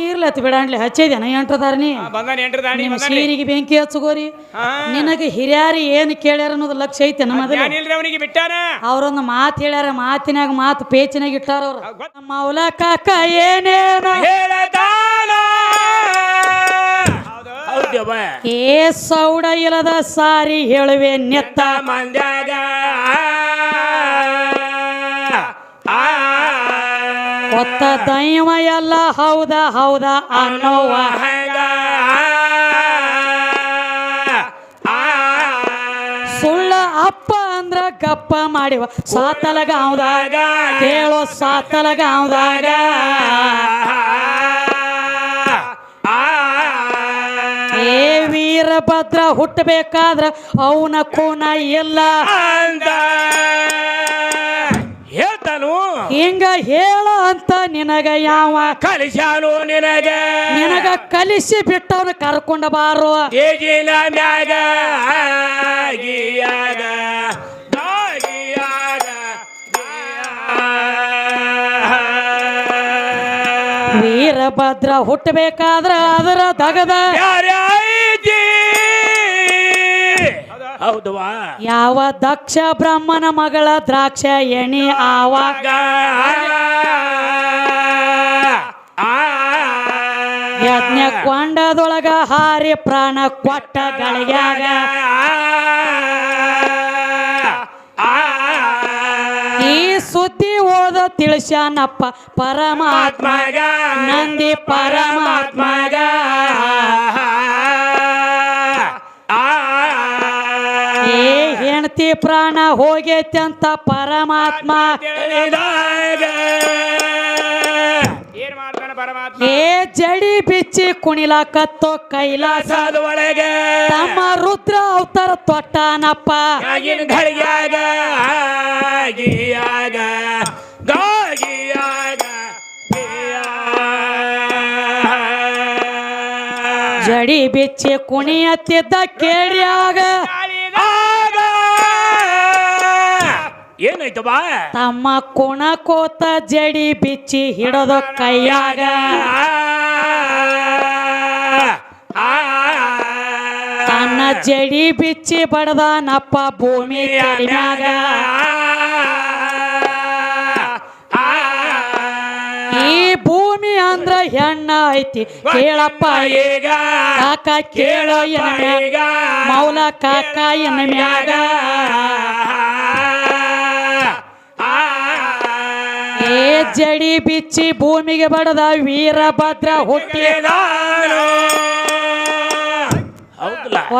ಇರ್ಲತ್ ಬಿಡಾಣ್ಲಿ ಹಚ್ಚಿದೇನ ಎಂಟ್ರದಾರ ನೀ ಬಂದಾನ ಎಂಟ್ರ ದಾಣಿ ನಿಮ್ಮ ಸೀರಿಗೆ ಬೆಂಕಿ ಹಚ್ಚಗೋರಿ ನಿನಗೆ ಹಿರಿಯಾರಿ ಏನು ಕೇಳ್ಯಾರ ಅನ್ನೋದು ಲಕ್ಷ ಐತೆ ನಮ್ಮದು ಅವನಿಗೆ ಬಿಟ್ಟಾನ. ಅವ್ರೊಂದು ಮಾತು ಹೇಳ್ಯಾರ ಮಾತಿನಾಗ ಮಾತು ಪೇಚಿನಾಗ ಇಟ್ಟಾರ ಅವ್ರು. ಮೌಲ ಕಾಕ ಏನೇನು. ಏ ಸೌಡ ಇಲ್ಲದ ಸಾರಿ ಹೇಳುವೆ ನೆತ್ತ. ಮಂದ್ಯಾಗ. ಆ ಒತ್ತ ದೈವ ಎಲ್ಲ ಹೌದ ಹೌದ ಅನ್ನೋವ ಸುಳ್ಳ ಅಪ್ಪ ಅಂದ್ರ ಗಪ್ಪ ಮಾಡಿವ. ಸಾತಲಗಾವ್ದಾಗ ಕೇಳೋ ಸಾತಲಗಾವ್ದಾಗ ಏ ವೀರಭದ್ರ ಹುಟ್ಟಬೇಕಾದ್ರ ಅವನ ಕೋನ ಎಲ್ಲ ಅಂತ ಹೇಳ್ತಾನು ಹಿಂಗ ಹೇಳ ಅಂತ ನಿನಗ ಯಾವ? ಕಲಿಸಾನು ನಿನಗೆ. ನಿನಗ ಕಲಿಸಿ ಬಿಟ್ಟವನ ಕರ್ಕೊಂಡ ಬಾರು. ಮ್ಯಾಗ ದಾಗಿಯಾಗ ವೀರಭದ್ರ ಹುಟ್ಟಬೇಕಾದ್ರ ಅದರ ತಗದ ಯಾರೇ ಹೌದವಾ ಯಾವ ದಕ್ಷ ಬ್ರಹ್ಮನ ಮಗಳ ದ್ರಾಕ್ಷ ಎಣಿ ಆವಾಗ ಯಜ್ಞ ಕೊಂಡದೊಳಗ ಹಾರಿ ಪ್ರಾಣ ಕೊಟ್ಟ ಗಳಿಗ್ಯಾಗ ಈ ಸುದ್ದಿ ಓದ ತಿಳಿಸ್ಯಾನಪ್ಪ ಪರಮಾತ್ಮಗ ನಂದಿ ಪರಮಾತ್ಮಗ ಹೆಂಡತಿ ಪ್ರಾಣ ಹೋಗೈತೆ ಅಂತ ಪರಮಾತ್ಮ ಏನ್ ಮಾಡ್ತಾನ ಪರಮಾತ್ಮ? ಏ ಜಡಿ ಬಿಚ್ಚಿ ಕುಣಿಲಾಕತ್ತೋ ಕೈಲಾಸ. ಒಳಗೆ. ತಮ್ಮ ರುದ್ರ ಅವತಾರ ತೊಟ್ಟನಪ್ಪ. ಆಗಿನ ಘಳಿಗ್ಯಾಗ ಆಗಿಯಾಗ ಗಾಗಿಯಾಗ ಜಡಿ ಬಿಚ್ಚಿ ಕುಣಿಯತ್ತಿದ್ದ ಕೇಳ್ಯಾಗ. ಏನಾಯ್ತು ಬಾ ತಮ್ಮ ಕುಣ ಕೋತ ಜಡಿ ಬಿಚ್ಚಿ ಹಿಡದ ಕೈಯಾಗ. ತನ್ನ ಜಡಿ ಬಿಚ್ಚಿ ಬಡದನಪ್ಪ ಭೂಮಿ ಕಡಿಮ್ಯಾಗ. ಈ ಭೂಮಿ ಅಂದ್ರ ಹೆಣ್ಣ ಐತಿ, ಕೇಳಪ್ಪ ಈಗ. ಕಾಕ ಕೇಳೋ ಮ್ಯಾಗ ಮೌಲ ಕಾಕ ಎನ್ನ ಮ್ಯಾಗ ಜಡಿ ಬಿಚ್ಚಿ ಭೂಮಿಗೆ ಬಡದ ವೀರಭದ್ರ ಹುಟ್ಟಿ.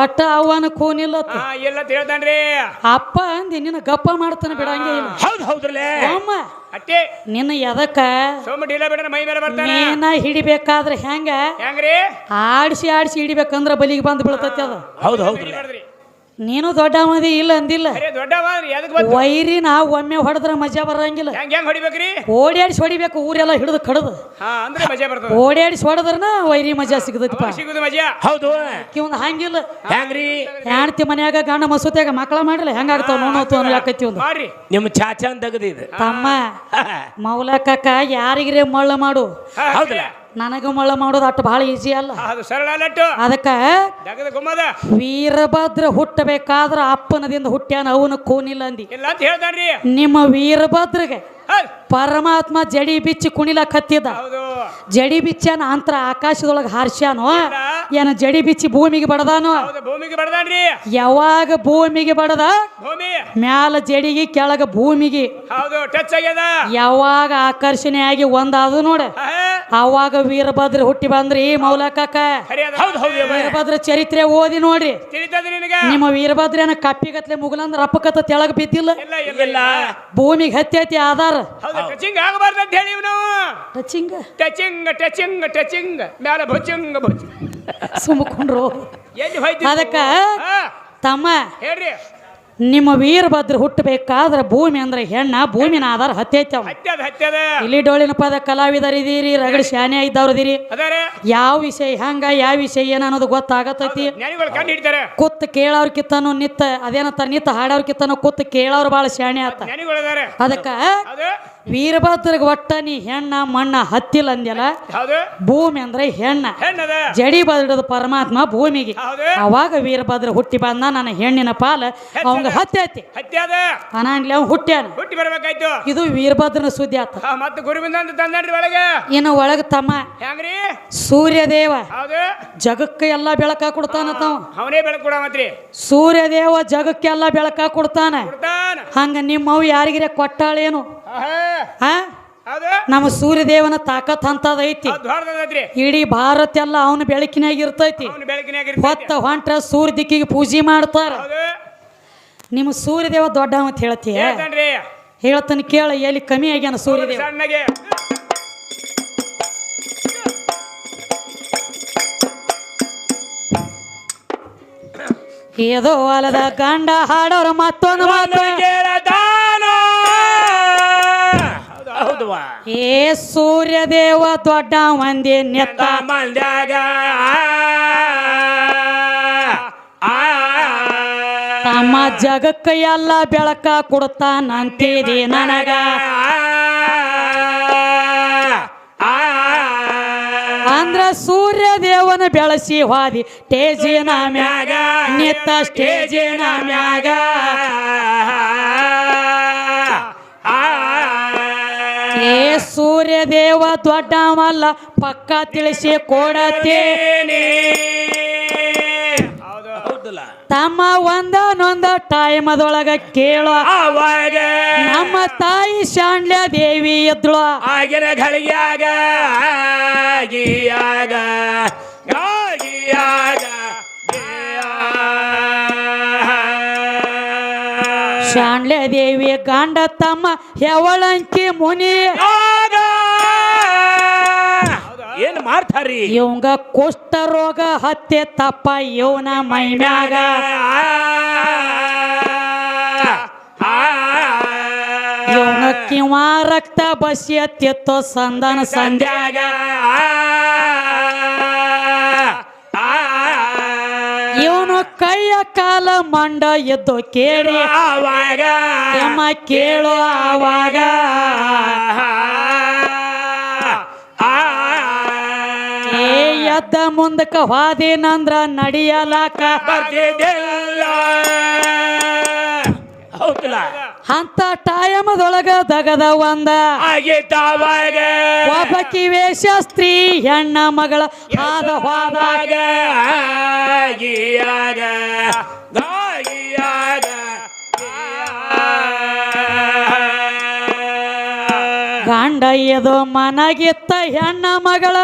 ಒಟ್ಟ ಅವನ ಕೂನಿಲ್ಲ ಎಲ್ಲ ಹೇಳ್ತಾನ್ರಿ ಅಪ್ಪ ಅಂದಿ ನಿನ್ನ ಗಪ್ಪ ಮಾಡ್ತಾನೆ ಬಿಡಂಗೆ ಇಲ್ಲ. ಹೌದು ಹೌದ್ರಲ್ಲೇ? ಅಮ್ಮ ಅಟ್ಟೆ ನಿನ್ನ ಎದಕ್ಕ ಸೋಮ ಡೀಲ ಬಿಡನ ಮೈ ಮೇಲೆ ಬರ್ತಾನ. ಮೇನ ಹಿಡಿಬೇಕಾದ್ರೆ ಹೆಂಗ? ಹೆಂಗ್ರಿ? ಆಡಿಸಿ ಆಡಿಸಿ ಹಿಡಿಬೇಕಂದ್ರ ಬಲಿಗೆ ಬಂದು ಬೀಳ್ತೈತಿ ಅದು. ಹೌದು ಹಿಡಿಬಾರ್ದ್ರಿ. ನೀನು ದೊಡ್ಡ ಮದಿ ಇಲ್ಲ ಅಂದಿಲ್ಲ. ಅರೇ ದೊಡ್ಡವ ಎದಕ್ ಬಂತು? ವೈರಿನ ಒಮ್ಮೆ ಹೊಡೆದ್ರ ಮಜಾ ಬರಂಗಿಲ್ಲ. ಹೆಂಗ್ ಹೆಂಗ್ ಹೊಡಿಬೇಕ್ರಿ? ಓಡಾಡಿಸಿ ಹೊಡಿಬೇಕು ಊರೆಲ್ಲ ಹಿಡಿದು ಕಡದು. ಹಾ ಅಂದ್ರೆ ಮಜಾ ಬರ್ತದ. ಓಡಾಡಿಸಿ ಹೊಡೆದ್ರನ ವೈರಿ ಮಜಾ ಸಿಗದಪ್ಪ ಸಿಗುದು ಮಜಾ? ಹೌದು. ಹಂಗಿಲ್ಲ. ಹೆಂಗ್ರಿ? ಹೆಣ್ತಿ ಮನ್ಯಾಗ ಗಂಡ ಮಸೂತಿಯಾಗ ಮಕ್ಕಳ ಮಾಡಿಲ್ಲ ಹೆಂಗಾಗ್ತಾವ ನೋವು ಯಾಕೈತಿ ಒಂದು ನಿಮ್ಮ ಚಾಚಾನ್ ತೆಗದಿದೆ. ತಮ್ಮ ಮೌಲಕ್ಕ ಯಾರಿಗ್ರೆ ಮಳ್ಳ ಮಾಡು. ಹೌದಲ್ಲ ನನಗ ಮಳ ಮಾಡೋದು ಅಟ್ಟು ಬಹಳ ಈಸಿ ಅಲ್ಲ. ಅದು ಸರಳ ಅದಕ್ಕ ಗುಮ್ಮದ. ವೀರಭದ್ರ ಹುಟ್ಟಬೇಕಾದ್ರ ಅಪ್ಪನದಿಂದ ಹುಟ್ಟ್ಯಾನ ಅವನ ಕೂನಿಲ್ಲ ಅಂದಿ. ಇಲ್ಲ ಅಂತ ಹೇಳ್ತಾನ್ರಿ ನಿಮ್ಮ ವೀರಭದ್ರಗೆ ಪರಮಾತ್ಮ ಜಡಿ ಬಿಚ್ಚಿ ಕುಣಿಲಕ್ ಹತ್ತಿದ ಜಡಿ ಬಿಚ್ಚಾನ ಅಂತರ ಆಕಾಶದೊಳಗೆ ಹಾರ್ಸ್ಯಾನೋ ಏನ ಜಡಿ ಬಿಚ್ಚಿ ಭೂಮಿಗೆ ಬಡದಾನೋ? ಹೌದು ಭೂಮಿಗೆ ಬಡದಾನ್ರಿ. ಯಾವಾಗ ಭೂಮಿಗೆ ಬಡದ? ಭೂಮಿ. ಮ್ಯಾಲ ಜಡಿಗೆ ಕೆಳಗ ಭೂಮಿಗೆ. ಯಾವಾಗ ಆಕರ್ಷಣೆ ಆಗಿ ಒಂದಾದ ನೋಡ ಹಾ, ಅವಾಗ ವೀರಭದ್ರ ಹುಟ್ಟಿ ಬಂದ್ರಿ ಈ ಹೌದು. ವೀರಭದ್ರ ಚರಿತ್ರೆ ಓದಿ ನೋಡ್ರಿ. ನಿಮ್ಮ ವೀರಭದ್ರ ನಿಮ್ಮ ವೀರಭದ್ರನ ಕಪ್ಪಿಗತ್ಲೆ ಮುಗಲಂದ್ರ ಅಪ್ಪಕತ್ತ ತೆಳಗ ಬಿದ್ದಿಲ್ಲ? ಇಲ್ಲ ಭೂಮಿಗೆ ಹತ್ತೈತಿ ಆಧಾರ. ಹೌದು ಟಚಿಂಗ್ ಆಗಬಾರ್ದು ಅಂತ ಹೇಳಿ ಟಚಿಂಗ್ ಟಚಿಂಗ? Touching touching touching. ಮ್ಯಾಲ ಭುಚಂಗ್ ಭುಚಂಗ್ ಸುಮ್ಕೊಂಡ್ರು. ಎಲ್ಲಿ ಹೋಯ್ತು? ಅದಕ್ಕ ತಮ್ಮ ಹೇಳ್ರಿ. ನಿಮ್ಮ ವೀರಭದ್ರ ಹುಟ್ಟಬೇಕಾದ್ರ ಭೂಮಿ ಅಂದ್ರೆ ಹೆಣ್ಣ ಭೂಮಿನ ಆಧಾರ ಹತ್ತೈತಿ ಇಲ್ಲಿ ಡೋಳಿನ ಪದ ಕಲಾವಿದರು ಇದೀರಿ ರಗಡ ಶಾನೆ ಇದ್ದವ್ರು ಇದೀರಿ ಅದಾರೆ ಯಾವ ವಿಷಯ ಹೆಂಗ ಯಾವ ವಿಷಯ ಏನ ಅನ್ನೋದು ಗೊತ್ತಾಗತೈತಿ. ಕುತ್ ಕೇಳವ್ರ ಕಿತ್ತನು ನಿತ್ತ ಅದೇನತ್ತ ನಿತ್ತ ಹಾಡೋರ್ ಕಿತ್ತನು ಕುತ್ ಕೇಳೋರು ಬಹಳ ಶಾಣೆ ಆತ. ಅದಕ್ಕ ಅದು ವೀರಭದ್ರಗೆ ಒಟ್ಟ ನೀ ಹೆಣ್ಣ ಮಣ್ಣ ಹತ್ತಿಲ್ಲ ಅಂದ್ಯಲ್ಲ? ಭೂಮಿ ಅಂದ್ರೆ ಹೆಣ್ಣ. ಹೆಣ್ಣದ. ಜಡಿ ಬದಡದ ಪರಮಾತ್ಮ ಭೂಮಿಗೆ. ಅವಾಗ ವೀರಭದ್ರ ಹುಟ್ಟಿ ಬಂದ ನನ್ನ ಹೆಣ್ಣಿನ ಪಾಲ. ಅವಂಗ ಹತ್ತಿ ಐತಿ ಅನಾನ್ಲಿ ಅವ್ ಹುಟ್ಟ್ಯಾನ. ಹುಟ್ಟಿ ಬರ್ಬೇಕಾಯ್ತು. ಇದು ವೀರಭದ್ರನ ಸುದ್ದಿ ಆತ. ಮತ್ತೆ ಗುರುವಿಂದ ಒಳಗೆ. ಇನ್ನು ಒಳಗ ತಮ್ಮ. ಹೆಂಗ್ರಿ? ಸೂರ್ಯದೇವ. ಜಗಕ್ಕೆ ಎಲ್ಲ ಬೆಳಕ ಕೊಡ್ತಾನ ತಾವ ಅವನೇ ಬೆಳಕು ಕೊಡ ಸೂರ್ಯದೇವ ಜಗಕ್ಕೆಲ್ಲ ಬೆಳಕ ಕೊಡ್ತಾನೆ. ಕೊಡ್ತಾನ. ಹಂಗ ನಿಮ್ಮವ್ ಯಾರಿಗಿರ ಕೊಟ್ಟಾಳೇನು? ನಮ್ಮ ಸೂರ್ಯದೇವನ ತಾಕತ್ ಅಂತದ ಐತಿ. ಅದು ಹೊರದದ್ರಿ ಇಡೀ ಭಾರತ ಎಲ್ಲ ಅವನ ಬೆಳಕಿನಾಗ ಇರ್ತೈತಿ. ಹೊತ್ತ ಹೊಂಟ್ರ ಸೂರ್ಯ ದಿಕ್ಕಿಗೆ ಪೂಜೆ ಮಾಡ್ತಾರ. ನಿಮ್ಮ ಸೂರ್ಯದೇವ ದೊಡ್ಡ ಅಂತ ಹೇಳ್ತೀಯ ಹೇಳ್ತಾನ ಕೇಳ ಎಲ್ಲಿ ಕಮ್ಮಿ ಆಗ್ಯಾನ ಸೂರ್ಯದೇವ? ಏದೋ ಅಲದ ಗಂಡ ಹಾಡೋರು ಮತ್ತೊಂದು ಮಾತು. ಹೌದವಾ? ಏ ಸೂರ್ಯದೇವ ದೊಡ್ಡ ಮಂದಿ ನೆತ್ತ. ಮಂದ್ಯಾಗ ಆ ತಮ್ಮ ಜಗಕ್ಕ ಎಲ್ಲ ಬೆಳಕ ಕೊಡ್ತಾನಂತೀರಿ ನನಗ. ಅಂದ್ರ ಸೂರ್ಯದೇವನ ಬೆಳಸಿ ಹಾದಿ ಸ್ಟೇಜಿನ ಮ್ಯಾಗ ನಿತ್ತ ಸ್ಟೇಜಿನ ಮ್ಯಾಗ. ಏ ಸೂರ್ಯದೇವ ದೊಡ್ಡವಲ್ಲ ಪಕ್ಕ ತಿಳಿಸಿ ಕೊಡತೇನೆ. ಹೌದು. ಹೌದಲ್ಲ? ತಮ್ಮ ಒಂದನೊಂದ ಟೈಮದೊಳಗ ಕೇಳೋ. ಅವಾಗ ನಮ್ಮ ತಾಯಿ ಶಾಂಡ್ಯ ದೇವಿ ಎದ್ಳು ಆಗಿನ ಆಗಿಯಾಗ ಆಗಿಯಾಗ. ಶಾಂಡ್ಯ ದೇವಿ ಗಂಡ ತಮ್ಮ ಹೆವಳಂಕಿ ಮುನಿ ಏನ್ ಮಾಡ್ತಾರಿ ಇವಂಗ ಕುಷ್ಠ ರೋಗ ಹತ್ತೆ ತಪ್ಪ ಇವನ ಮೈ ಮ್ಯಾಗ ಇವನ ಕಿವ ರಕ್ತ ಬಸಿ ಎತ್ತಿತ್ತೋ ಸಂದನ ಸಂಧ್ಯಾಗ ಕೈಯ ಕಾಲ ಮಂಡ ಎದ್ದು ಕೇಳಿ. ಆವಾಗ. ಯಮ ಕೇಳೋ ಆವಾಗ. ಏ ಎದ್ದ ಮುಂದಕ್ಕ ಹಾದೇನಂದ್ರ ನಡಿಯಲಾಕ. ಬರ್ತಿದ್ದಿಲ್ಲ. ಹೌದಲ್ಲ ಅಂತ ಟೈಮದೊಳಗ ದಗದ ಒಂದ. ಒಬ್ಬಕಿ ವೇಷ ಸ್ತ್ರೀ ಹೆಣ್ಣ ಮಗಳ ಹಾದ ಹೋದಾಗ ಗಂಡ ಎದು ಮನಗಿತ್ತ ಹೆಣ್ಣ ಮಗಳ.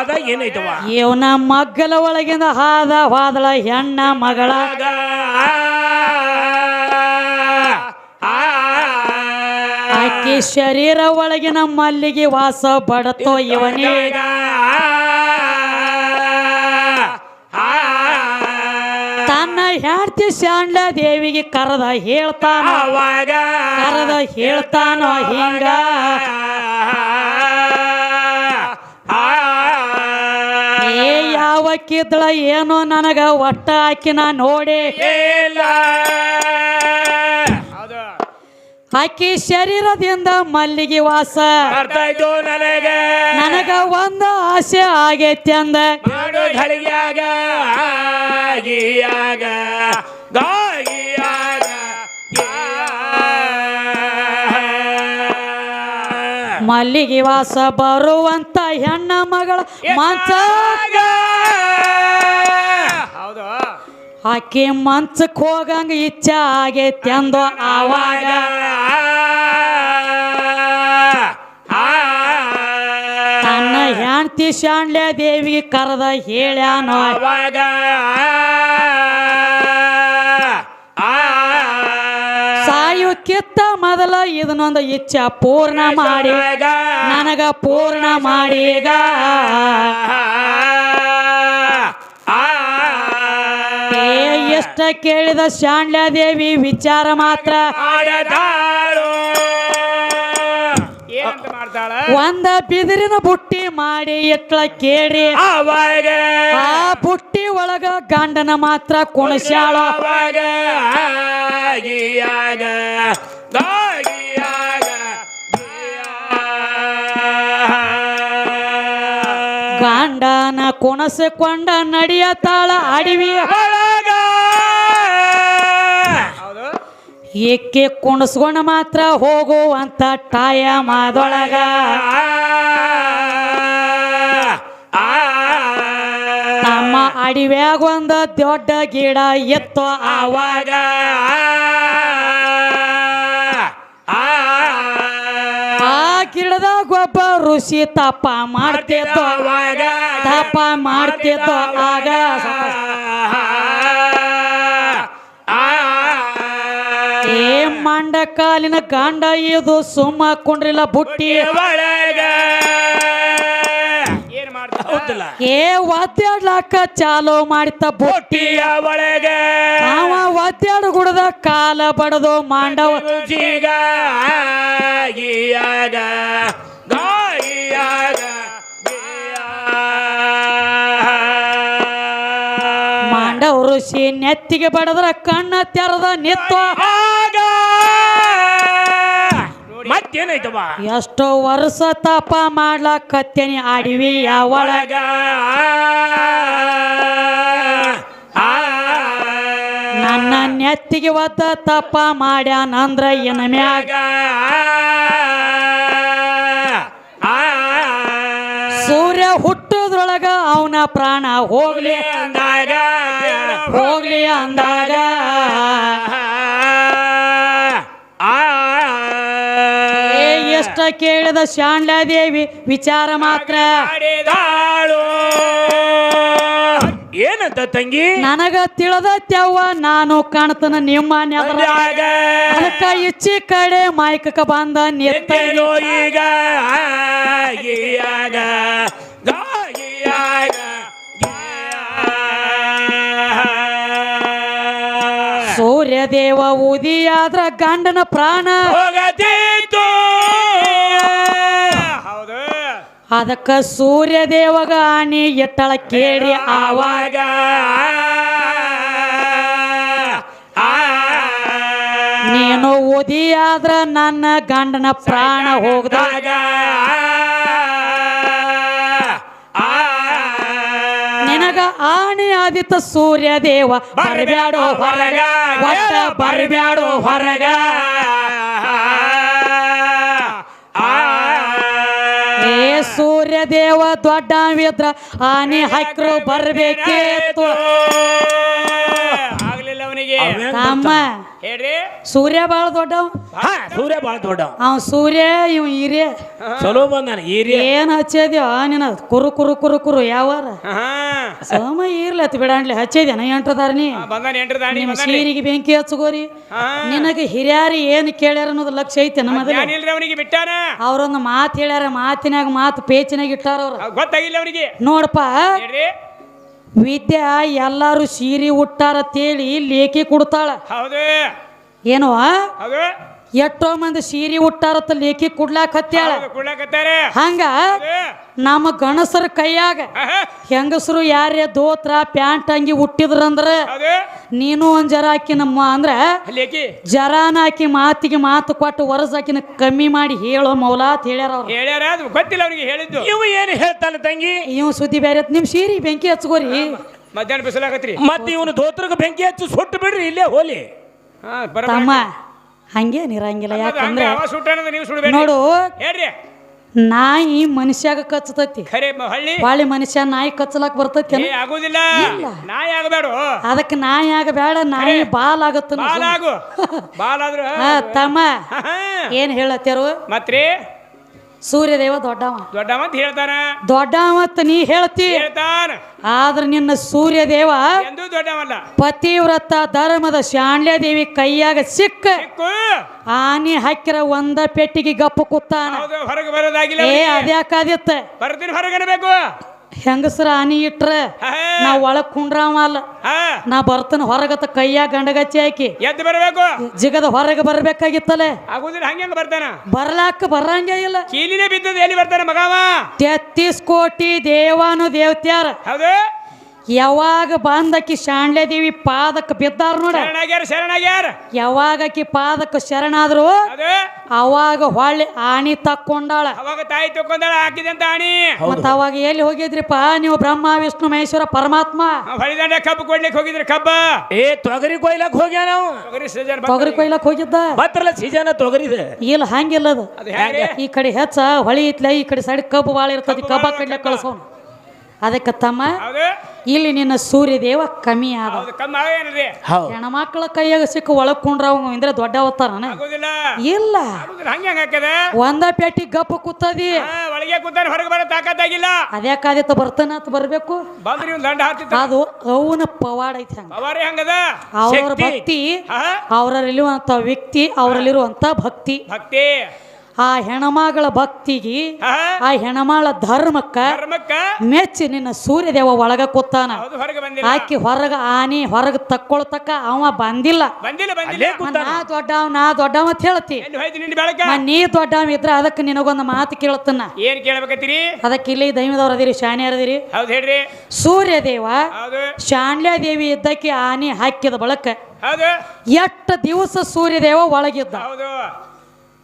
ವಾದ ಏನೈತವ ಇವನ ಮಗ್ಗಲ ಒಳಗಿಂದ ಹಾದ ಹಾದಳ ಹೆಣ್ಣ ಮಗಳ ಆಕಿ ಶರೀರ ಒಳಗಿನ ಮಲ್ಲಿಗೆ ವಾಸ ಬಡತೋ ಇವನೀಗ ತನ್ನ ಹೆಂಡತಿ ಶಾಂಡ ದೇವಿಗೆ ಕರದ ಹೇಳ್ತಾನ ಕರದ ಹೇಳ್ತಾನೋ ಹಿಂಗ ಏ ಯಾವಕ್ಕಿದ್ಳ ಏನೋ ನನಗ ಒಟ್ಟ ಆಕಿನ ನೋಡಿ. ಆಕಿ ಶರೀರದಿಂದ ಮಲ್ಲಿಗೆ ವಾಸ. ನನಗ. ಒಂದ ಆಸೆ ಆಗೈತಿ ಅಂದ. ಮಲ್ಲಿಗೆ ವಾಸ ಬರುವಂತ ಹೆಣ್ಣ ಮಗಳ ಮಂಚ. ಹೌದು. ಆಕೆ ಮಂಚಕ್ಕೆ ಹೋಗಂಗ ಇಚ್ಛೆ ಆಗೈತೆ ಅಂದು ಆವಾಗ. ತನ್ನ ಹೆಂಡತಿ ಶಾಣ್ಯ ದೇವಿಗೆ ಕರೆದ ಹೇಳ್ಯಾನ. ಅವಾಗ ಮೊದಲ ಇದನ್ನೊಂದು ಇಚ್ಛೆ. ಪೂರ್ಣ ಮಾಡಿ. ನನಗ ಪೂರ್ಣ ಮಾಡೀಗ ಎಷ್ಟ ಕೇಳಿದ ಶಾಣ್ಯಾದೇವಿ ದೇವಿ ವಿಚಾರ ಮಾತ್ರ. ಒಂದ ಬಿದಿರಿನ ಬುಟ್ಟಿ ಮಾಡಿ ಎಟ್ಲ ಕೇಳಿ ಆ ಬುಟ್ಟಿ ಒಳಗ ಗಂಡನ ಮಾತ್ರ ಕುಣಸ್ಯಾಳ. ಕುಣಸಿಕೊಂಡ ನಡೆಯತಾಳ ಅಡವಿ ಏಕೆ ಕುಣಸ್ಕೊಂಡ ಮಾತ್ರ ಹೋಗುವಂತ ಟಾಯ ಮಾದೊಳಗ. ತಮ್ಮ ಅಡಿವ್ಯಾಗ ಒಂದ ದೊಡ್ಡ ಗಿಡ ಎತ್ತೋ ಆವಾಗ. ಆ ಗಿಡದಾಗ ಒಬ್ಬ ಋಷಿ ತಪ ಮಾಡ್ತಿತ್ತು ತಪ್ಪ ಮಾಡ್ತಿತ್ತು ಆಗ. ಏ ಮಂಡ ಕಾಲಿನ ಕಾಂಡ ಇದು ಸುಮ್ಮ ಕುಂಡ್ರಿಲ್ಲ ಬುಟ್ಟಿ. ಏ ಒದ್ದಾಡ್ಲಾಕ ಚಾಲೋ ಮಾಡಿತ ಬುಟ್ಟಿ. ಒಳಗೆ. ಅವ ಒದ್ದಾಡ ಗುಡದ ಕಾಲ ಬಡದು ಮಾಂಡವ. ರುಚಿಗ ಋಷಿ ನೆತ್ತಿಗೆ ಬಡದ್ರ ಕಣ್ಣ ತೆರದ ನಿತ್ತು ಮತ್ತೇನಾಯ್ತವ ಎಷ್ಟೋ ವರ್ಷ ತಪ ಮಾಡ್ಲಕತ್ತೇನಿ ಅಡಿವಿ ಒಳಗ ನನ್ನ ನೆತ್ತಿಗೆ ಒತ್ತ ತಪ್ಪ ಮಾಡ್ಯಾನಂದ್ರ ಏನ ಮ್ಯಾಗ. ಸೂರ್ಯ ಹುಟ್ಟೋದ್ರೊಳಗ ಅವನ ಪ್ರಾಣ ಹೋಗ್ಲಿ. ಅಂದಾಗ ಹೋಗ್ಲಿ ಅಂದಾಗ. ಎಷ್ಟ ಕೇಳಿದ ಶಾಂಡಾದೇವಿ ವಿಚಾರ ಮಾತ್ರ. ಏನಂತ ತಂಗಿ? ನನಗ ತಿಳಿದತ್ಯವ್ವ ನಾನು ಕಾಣ್ತನ ನಿಮ್ಮ ನೆದ್ರ ಅಂದಾಗ ಅದಕ್ಕ ಇಚ್ಚಿ ಕಡೆ ಮೈಕಕ ಬಂದ ನಿತ್ತೇನೋ ಈಗ ಈಗ ಸೂರ್ಯದೇವ ಉದಿಯಾದ್ರ ಗಂಡನ ಪ್ರಾಣ. ಹೋಗತೀತು ಹೌದು. ಅದಕ್ಕ ಸೂರ್ಯದೇವಗ ಆನೆ ಎಟ್ಟಳ ಕೇಳಿ ಆವಾಗ. ನೀನು ನೀನು ಉದಿಯಾದ್ರ ನನ್ನ ಗಂಡನ ಪ್ರಾಣ ಹೋಗ್ದಾಗ ನಿನಗ ಆಣಿ ಆದಿತ್ತ ಸೂರ್ಯದೇವ ಬರಬ್ಯಾಡೋ ಹೊರಗ ಒಟ್ಟ ಬರಬ್ಯಾಡೋ ಹೊರಗ. ಏ ಸೂರ್ಯದೇವ ದೊಡ್ಡವಿದ್ರ ಆನೆ ಹಾಕ್ರು ಬರ್ಬೇಕೇತು. ತಮ್ಮ ಹೇಳ್ರಿ. ಸೂರ್ಯ ಬಾಳ ದೊಡ್ಡವ? ಹಾ ಸೂರ್ಯ ಬಾಳ ದೊಡ್ಡ ಅವ್ ಸೂರ್ಯ ಇವ್ ಹಿರಿಯ. ಚಲೋ ಬಂದಾನ ಹಿರಿಯ. ಏನ್ ಹಚ್ಚಿದ್ಯೋ ನಿನ್ನ ಕುರು ಕುರು ಕುರು ಕುರು ಯಾವಾರ? ಹಾ ಸೋಮ ಇರ್ಲತ್ ಬಿಡಾಣ್ಲಿ ಹಚ್ಚಿದ್ಯಾನ ಎಂಟ್ರದಾರ ನೀ. ನಿಮ್ಮ ಸೀರಿಗೆ ಬೆಂಕಿ ಹಚ್ಚಗೋರಿ ನಿನಗೆ ಹಿರಿಯಾರಿ ಏನ್ ಕೇಳ್ಯಾರ ಅನ್ನೋದು ಲಕ್ಷ್ಯ ಐತೆ ನಮ್ಮದ ಏನಿಲ್ರಿ ಅವನಿಗೆ ಬಿಟ್ಟಾನ. ಅವ್ರೊಂದು ಮಾತು ಹೇಳ್ಯಾರ ಮಾತಿನಾಗ ಮಾತು ಪೇಚಿನಾಗ ಇಟ್ಟಾರ ಅವ್ರ. ಅವ್ ಗೊತ್ತಾಗಿಲ್ಲ ಅವರಿಗೆ ನೋಡಪ್ಪ. ಹೇಳ್ರಿ. ವಿದ್ಯಾ ಎಲ್ಲಾರು ಸೀರೆ ಉಟ್ಟಾರ ತೇಳಿ ಲೇಖಿ ಕೊಡ್ತಾಳ. ಹೌದೇ. ಏನೋ ಎಷ್ಟೋ ಮಂದಿ ಸೀರೆ ಉಟ್ಟಾರತ್ತ ಲೇಖಿ ಕುಡ್ಲಾಕ್ ಹತ್ಯಾಳ ಕುಡ್ಲಾಕತ್ತಾರೆ ಹಂಗ ನಮ್ಮ ಗಣಸರ ಕೈಯಾಗ ಹೆಂಗಸರು ಯಾರೇ ದೋತ್ರ ಪ್ಯಾಂಟ್ ಅಂಗಿ ಹುಟ್ಟಿದ್ರಂದ್ರ ನೀನು ಒಂದ್ ಜರ ನಮ್ಮ ಅಂದ್ರ ಲೇಕಿ ಜರಾನ ಹಾಕಿ ಮಾತಿಗೆ ಮಾತು ಕೊಟ್ಟು ವರಸ ಆಕಿನ ಕಮ್ಮಿ ಮಾಡಿ ಹೇಳೋ ಮೌಲ ಅಂತ ಹೇಳ್ಯಾರ ಅವ್ರು. ಹೇಳ್ಯಾರ ಅದು ಗೊತ್ತಿಲ್ಲ ಅವ್ರಿಗೆ ಹೇಳಿದ್ದು. ಇವ ಏನು ಹೇಳ್ತಾನೆ ತಂಗಿ? ಇವ್ ಸುದ್ದಿ ಬೇರೆ ನಿಮ್ ಸೀರಿ ಬೆಂಕಿ ಹಚ್ಕೋರಿ. ಮಧ್ಯಾಹ್ನ ಬಿಸಿಲಾಗತ್ರಿ. ಮತ್ತೆ ಇವನು ದೋತ್ರಕ್ಕೆ ಬೆಂಕಿ ಹಚ್ಚಿ ಸುಟ್ಟು ಬಿಡ್ರಿ ಇಲ್ಲೇ ಹೋಲಿ. ತಮ್ಮ ಹಂಗೇನಿರಂಗಿಲ್ಲ ಯಾಕಂದ್ರೆ ನೋಡು ನಾಯಿ ಮನುಷ್ಯಾಗ ಕಚ್ಚತೈತಿ. ಹೊಳ್ಳಿ. ಮನುಷ್ಯ ನಾಯಿ ಕಚ್ಚಲಾಕ್ ಬರ್ತೈತಿ ಆಗುದಿಲ್ಲ. ನಾಯಿ ಆಗಬೇಡ. ಅದಕ್ಕೆ ನಾಯಿ ಆಗ ಬೇಡ ನಾಯಿ ಬಾಲ್ ಆಗತ್ತ ಬಾಲ್ ಆದ್ರ ತಮ್ಮ. ಏನ್ ಹೇಳತ್ತೇರು? ಮತ್ರಿ? ಸೂರ್ಯದೇವ ದೊಡ್ಡವ. ದೊಡ್ಡವ ಅಂತ ಹೇಳ್ತಾನ ದೊಡ್ಡವಂತ ನೀ ಹೇಳ್ತಿ? ಹೇಳ್ತಾನ ಆದ್ರ ನಿನ್ನ ಸೂರ್ಯದೇವ ಎಂದೂ ದೊಡ್ಡವಲ್ಲ. ಪತಿವ್ರತ ಧರ್ಮದ ಶಾಣ್ಯದೇವಿ ಕೈಯಾಗ ಸಿಕ್ಕ. ಆನಿ ಹಾಕಿರ ಒಂದ ಪೆಟ್ಟಿಗೆ ಗಪ್ಪು ಕೂತಾನ. ಹೊರಗೆ ಬರೋದಾಗಿಲ್ಲ ಏ. ಅದ್ಯಾಕಾದಿತ್ತ? ಬರ್ತೀನಿ ಹೊರಗೆ ಅನ್ಬೇಕು ಹೆಂಗಸರ ಆನಿ ಇಟ್ರ ನಾ ಒಳಗ್ ಕುಂಡ್ರಾವ ಅಲ್ಲ. ನಾ ಬರ್ತನ ಹೊರಗತ್ತ ಕೈಯಾಗ ಗಂಡಗಚ್ಚಿ ಹಾಕಿ. ಎದ್ದು ಬರಬೇಕು. ಜಿಗದ ಹೊರಗೆ ಬರ್ಬೇಕಾಗಿತ್ತಲೆ. ಆಗುದಿಲ್ಲ ಹಂಗೆ ಬರ್ತಾನ? ಬರ್ಲಾಕ ಬರಂಗೇ ಇಲ್ಲ. ಕೀಲಿನೇ ಬಿದ್ದದ ಎಲ್ಲಿ ಬರ್ತಾನ ಮಗಾವ? ತೆತ್ತೀಸ್ ಕೋಟಿ ದೇವಾನು ದೇವತ್ಯಾರ. ಹೌದು. ಯಾವಾಗ ಬಂದಕಿ ಶಾಣ್ಲೆ ದೇವಿ ಪಾದಕ್ಕೆ ಬಿದ್ದಾರ ನೋಡ. ಶರಣಾಗ್ಯಾರ ಶರಣಾಗ್ಯಾರ. ಯಾವಾಗ ಆಕಿ ಪಾದಕ್ಕೆ ಶರಣಾದ್ರು ಅವಾಗ ಹೊಳ್ಳಿ ಆಣಿ ತಕ್ಕೊಂಡಾಳ. ಅವಾಗ ತಾಯಿ ತಕೊಂಡಾಳ ಹಾಕಿದಂತ ಆಣಿ. ಮತ್ತ ಅವಾಗ ಎಲ್ಲಿ ಹೋಗಿದ್ರಿಪ್ಪ? ನೀವು ಬ್ರಹ್ಮ ವಿಷ್ಣು ಮಹೇಶ್ವರ ಪರಮಾತ್ಮ. ಹೊಳಿದಂಡ ಕಬ್ಬು ಕೊಡ್ಲಿಕ್ಕೆ ಹೋಗಿದ್ರಿ ಕಬ್ಬ? ಏ ತೊಗರಿ ಕೊಯ್ಲಕ್ ಹೋಗ್ಯ ನಾವು? ತೊಗರಿ ಸೀಸನ್ ತೊಗರಿ ಕೊಯ್ಲಕ್ ಹೋಗಿದ್ದ? ಬತ್ರಲ್ಲ ಸೀಜನ್ ತೊಗರಿ ಇಲ್ಲ ಹಂಗಿಲ್ಲ ಅದು ಅದು ಹೆಂಗೆ ಈ ಕಡೆ ಹೆಚ್ಚ ಹೊಳಿ ಇತ್ಲ ಈ ಕಡೆ ಸೈಡ್ ಕಬ್ಬು ಬಾಳ ಇರ್ತದೆ ಕಬ್ಬ ಕಡ್ಲೆ ಕಳ್ಸೋನು. ಅದಕ್ಕೆ ತಮ್ಮ ಇಲ್ಲಿ ನಿನ್ನ ಸೂರ್ಯದೇವ ಕಮ್ಮಿ ಆದ. ಹೌದು ಹೆಣ್ಮಕ್ಳ ಕೈಯಾಗ ಸಿಕ್ಕ ಒಳಗ್ ಕುಂಡ್ರ ಅವ ಇಂದ್ರೆ ದೊಡ್ಡ ಅವತಾರನ ಇಲ್ಲ. ಒಂದ ಪೆಟ್ಟಿ ಗಪ್ಪ ಕೂತದಿ. ಒಳಗೆ ಕೂತಾನ ಹೊರಗೆ ಬರೋ ತಾಕತ್ತಾಗಿಲ್ಲ. ಕಾದಿತ್ತ ಬರ್ತಾನ ಅಂತ ಬರ್ಬೇಕು. ಬಂದ್ರಿ ಒಂದು ದಂಡ ಹಾಕ್ತಿತ್ತ. ಅದು ಅವನ ಪವಾಡ ಐತಿ ಹಂಗ. ಅವರ ಹಂಗದ? ಶಕ್ತಿ. ಭಕ್ತಿ ಆ ಅವರಲ್ಲಿರುವಂತ ವ್ಯಕ್ತಿ ಅವರಲ್ಲಿರುವಂತ ಭಕ್ತಿ. ಭಕ್ತಿ. ಆ ಹೆಣಮಗಳ ಭಕ್ತಿಗೆ ಆ ಹೆಣಮಾಳ ಧರ್ಮಕ್ಕ ಮೆಚ್ಚಿ ನಿನ್ನ ಸೂರ್ಯದೇವ ಒಳಗ ಕೂತಾನ. ಆಕೆ ಹೊರಗೆ ಆನಿ ಹೊರಗ ತಕ್ಕೊಳ್ತಕ್ಕ ಅವ ಬಂದಿಲ್ಲ. ನಾ ದೊಡ್ಡವ ನಾ ದೊಡ್ಡವ ಅಂತ ಹೇಳ್ತಿ. ನೀ ದೊಡ್ಡವ ಇದ್ರ ಅದಕ್ಕೆ ನಿನಗೊಂದು ಮಾತು ಕೇಳತ್ತನ್ನ ಏನ್ ಕೇಳ್ಬೇಕತ್ತೀರಿ? ಅದಕ್ಕೆ ಇಲ್ಲಿ ದೈವದವ್ರ ಅದಿರಿ ಶಾನ್ಯಾರ ಅದಿರಿ. ಸೂರ್ಯದೇವ ಶಾಣ್ಯ ದೇವಿ ಇದ್ದಕ್ಕೆ ಆನಿ ಹಾಕಿದ ಬಳಕ ಎಷ್ಟು ದಿವಸ ಸೂರ್ಯದೇವ ಒಳಗಿದ್ದ?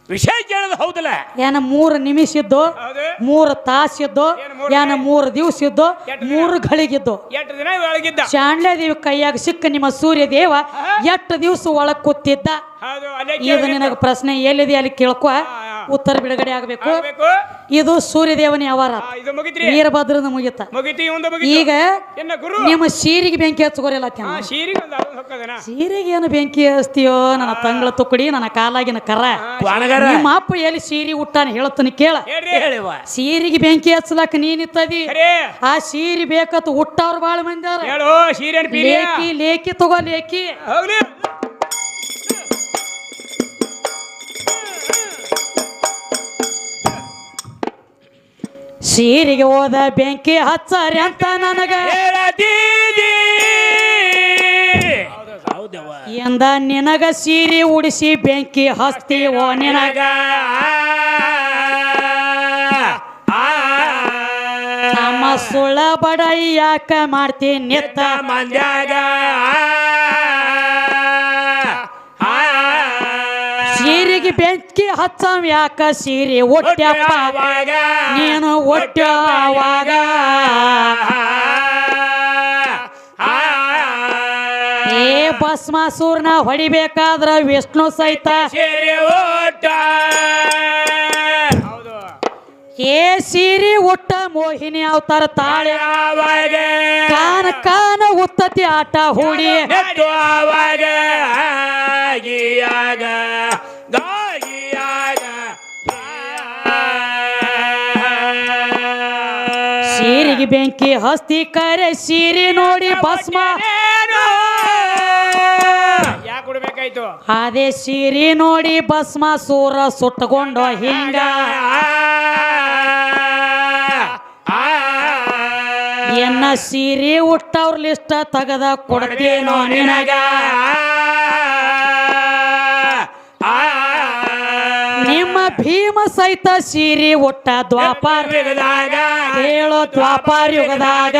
ವಿಷಯ ಕೇಳೋದು ಹೌದಲ್ಲ? ಏನ ಮೂರು ನಿಮಿಷ ಇದ್ದು ಮೂರು ತಾಸು ಇದ್ದು ಏನ್ ಮೂರು ದಿವಸ ಇದ್ದು ಮೂರು ಗಳಿಗಿದ್ದು. ಎಷ್ಟು ದಿನ ಒಳಗಿದ್ದ? ದೇವಿ ಕೈಯಾಗ ಸಿಕ್ಕ ನಿಮ್ಮ ಸೂರ್ಯ ದೇವ ಎಷ್ಟು ದಿವಸ ಒಳಗ್ ಕೂತಿದ್ದ? ಈಗ ನಿನಗ ಪ್ರಶ್ನೆ ಎಲ್ಲಿದೆ ಅಲ್ಲಿ ಕೇಳ್ಕೊ. ಉತ್ತರ ಬಿಡುಗಡೆ ಆಗಬೇಕು. ಇದು ಸೂರ್ಯದೇವನ ವ್ಯವಹಾರ. ವೀರಭದ್ರ ಇದು ಮುಗಿತ್ರಿ. ವೀರಭದ್ರದ ಮುಗಿತ. ಮುಗಿತಿ ಒಂದು ಮುಗಿತು. ಈಗ ಇನ್ನ ಗುರು? ನಿಮ್ಮ ಸೀರಿಗೆ ಬೆಂಕಿ ಆ ಒಂದು ಹೊಕ್ಕದನ? ಸೀರೆಗೆ ಏನು ಬೆಂಕಿ ಹಚ್ತೀಯೋ? ನನ್ನ ತಂಗಳ ತುಕ್ಕಡಿ ನನ್ನ ಕಾಲಾಗಿನ ಕರ ನಿಮ್ಮ ಅಪ್ಪ ಎಲ್ಲಿ ಸೀರಿ ಉಟ್ಟಾನ ಹೇಳ್ತಾನೆ ಕೇಳ. ಸೀರಿಗೆ ಹೇಳಿವ ಸೀರೆಗೆ ಬೆಂಕಿ ಹಚ್ಚಲಾಕ ನೀನಿತ್ತದಿ ಇತ್ತದಿ? ಆ ಸೀರಿ ಬೇಕತ್ತು ಹುಟ್ಟವ್ರು ಬಾಳ ಮಂದಿ ಲೇಖಿ ಲೇಖಿ ತಗೋ ಲೇಕಿ ಸೀರೆಗೆ ಹೋದ ಬೆಂಕಿ ಹಚ್ಚರಿ ಅಂತ ನನಗ ಎಂದ ನಿನಗ ಸೀರೆ ಉಡಿಸಿ ಬೆಂಕಿ ಹಚ್ತೀವೋ ನಿನಗ ನಮ್ಮ ಸುಳ್ಳ ಬಡ ಯಾಕ ಮಾಡ್ತೀನಿ ನಿತ್ತ ಮಂದ್ಯಾಗ ಸೀರೆಗೆ ಬೆಂಕಿ ಹಚ್ಚಂ ಯಾಕ ಸೀರೆ ಒಟ್ಟ್ಯಪ್ಪ ನೀನು ಒಟ್ಟ್ಯಾವಾಗ ಏ ಭಸ್ಮಾಸೂರ್ನ ಹೊಡಿಬೇಕಾದ್ರ ವಿಷ್ಣು ಸಹಿತ ಏ ಸೀರಿ ಉಟ್ಟ ಮೋಹಿನಿ ಅವತಾರ ತಾಳೆ ಕಾನ ಕಾನ ಉತ್ತತಿ ಆಟ ಹೂಡಿ ನೆಟ್ಟುವಾಗ ಸೀರೆಗೆ ಬೆಂಕಿ ಹಸ್ತಿ ಕರೆ ಸೀರೆ ನೋಡಿ ಭಸ್ಮ ಯಾಕೆ ಕೊಡ್ಬೇಕಾಯ್ತು ಅದೇ ಸೀರೆ ನೋಡಿ ಭಸ್ಮ ಸೂರ ಸುಟ್ಟಕೊಂಡು ಹಿಂಗ ಎನ್ನ ಸೀರೆ ಉಟ್ಟವ್ರ ಲಿಸ್ಟ ತೆಗದ ಕೊಡ್ತೇನೋ ನಿನಗ ಭೀಮ ಸಹಿತ ಸೀರಿ ಒಟ್ಟ ದ್ವಾಪಾರ ಹೇಳೋ ದ್ವಾಪಾರ ಯುಗದಾಗ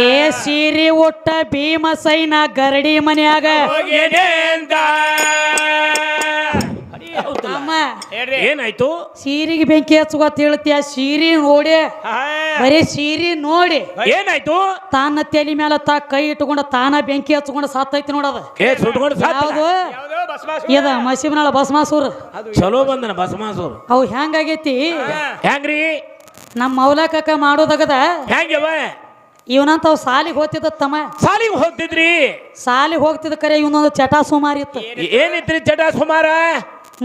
ಏ ಸೀರಿ ಒಟ್ಟ ಭೀಮ ಸೈನ ಗರಡಿ ಮನ್ಯಾಗ ಅಮ್ಮ ಹೇಳ್ರಿ ಏನಾಯ್ತು? ಸೀರಿಗೆ ಬೆಂಕಿ ಹಚ್ಚುವ ಹೇಳ್ತೀಯ? ಸೀರೆ ನೋಡಿ. ಬರೀ ಸೀರೆ ನೋಡಿ. ಏನಾಯ್ತು? ತಾನ ತಲೆ ಮೇಲೆ ತಾ ಕೈ ಇಟ್ಕೊಂಡು ತಾನ ಬೆಂಕಿ ಹಚ್ಕೊಂಡು ಸತ್ತೈತಿ ನೋಡದ ಇದ ಮಸೀಬ್ನಾಳ ಬಸಮಾಸೂರ್. ಚಲೋ ಬಂದನ ಬಸಮಾಸೂರ್. ಅವು ಹೆಂಗಾಗೈತಿ ಹೆಂಗ್ರಿ ನಮ್ಮ ಮೌಲಕಕ್ಕ ಮಾಡೋದಾಗದ. ಹೆಂಗವ ಇವನಂತ ಅವ್ ಸಾಲಿಗೆ ಹೋಗ್ತಿದ್ದ ತಮ್ಮ. ಸಾಲಿಗೆ ಹೋಗ್ತಿದ್ರಿ? ಸಾಲಿಗೆ ಹೋಗ್ತಿದ್ದ ಕರೆ ಇವನೊಂದು ಚಟ ಸುಮಾರಿತ್ತು ಏನಿತ್ರಿ ಚಟ ಸುಮಾರ?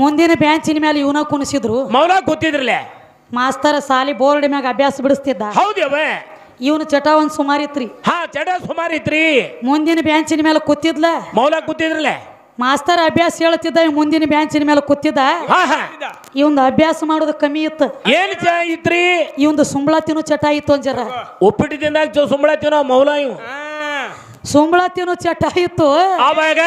ಮುಂದಿನ ಬ್ಯಾಂಚಿನ ಮೇಲೆ ಇವನ ಕುಣಿಸಿದ್ರು. ಮೌನ ಗೊತ್ತಿದ್ರಲ್ಲೇ ಮಾಸ್ತರ ಸಾಲಿ ಬೋರ್ಡ್ ಮ್ಯಾಗ ಅಭ್ಯಾಸ ಬಿಡಿಸ್ತಿದ್ದ. ಹೌದವ ಇವನ ಚಟ ಒಂದ್ ಸುಮಾರು ಇತ್ರಿ. ಹಾ ಚಟ ಸುಮಾರು ಇತ್ರಿ. ಮುಂದಿನ ಬ್ಯಾಂಚಿನ ಮೇಲೆ ಕೂತಿದ್ಲ. ಮೌಲ ಕೂತಿದ್ರಲ್ಲ? ಮಾಸ್ತರ್ ಅಭ್ಯಾಸ ಹೇಳುತ್ತಿದ್ದ ಇವ್ ಮುಂದಿನ ಬ್ಯಾಂಚಿನ ಮೇಲೆ ಕೂತಿದ್ದ. ಇವಂದು ಅಭ್ಯಾಸ ಮಾಡೋದು ಕಮ್ಮಿ ಇತ್ತು. ಏನ್ ಇತ್ರಿ? ಇವಂದು ಸುಂಬಳ ತಿನ್ನು ಚಟ ಇತ್ತು ಅಂಜರ ಜರ. ಉಪ್ಪಿಟ್ಟು ತಿಂದಾಗ ಸುಂಬಳ ತಿನ್ನೋ ಮೌಲ ಇವ್. ಸುಂಬಳ ತಿನ್ನೋ ಚಟ ಇತ್ತು. ಆವಾಗ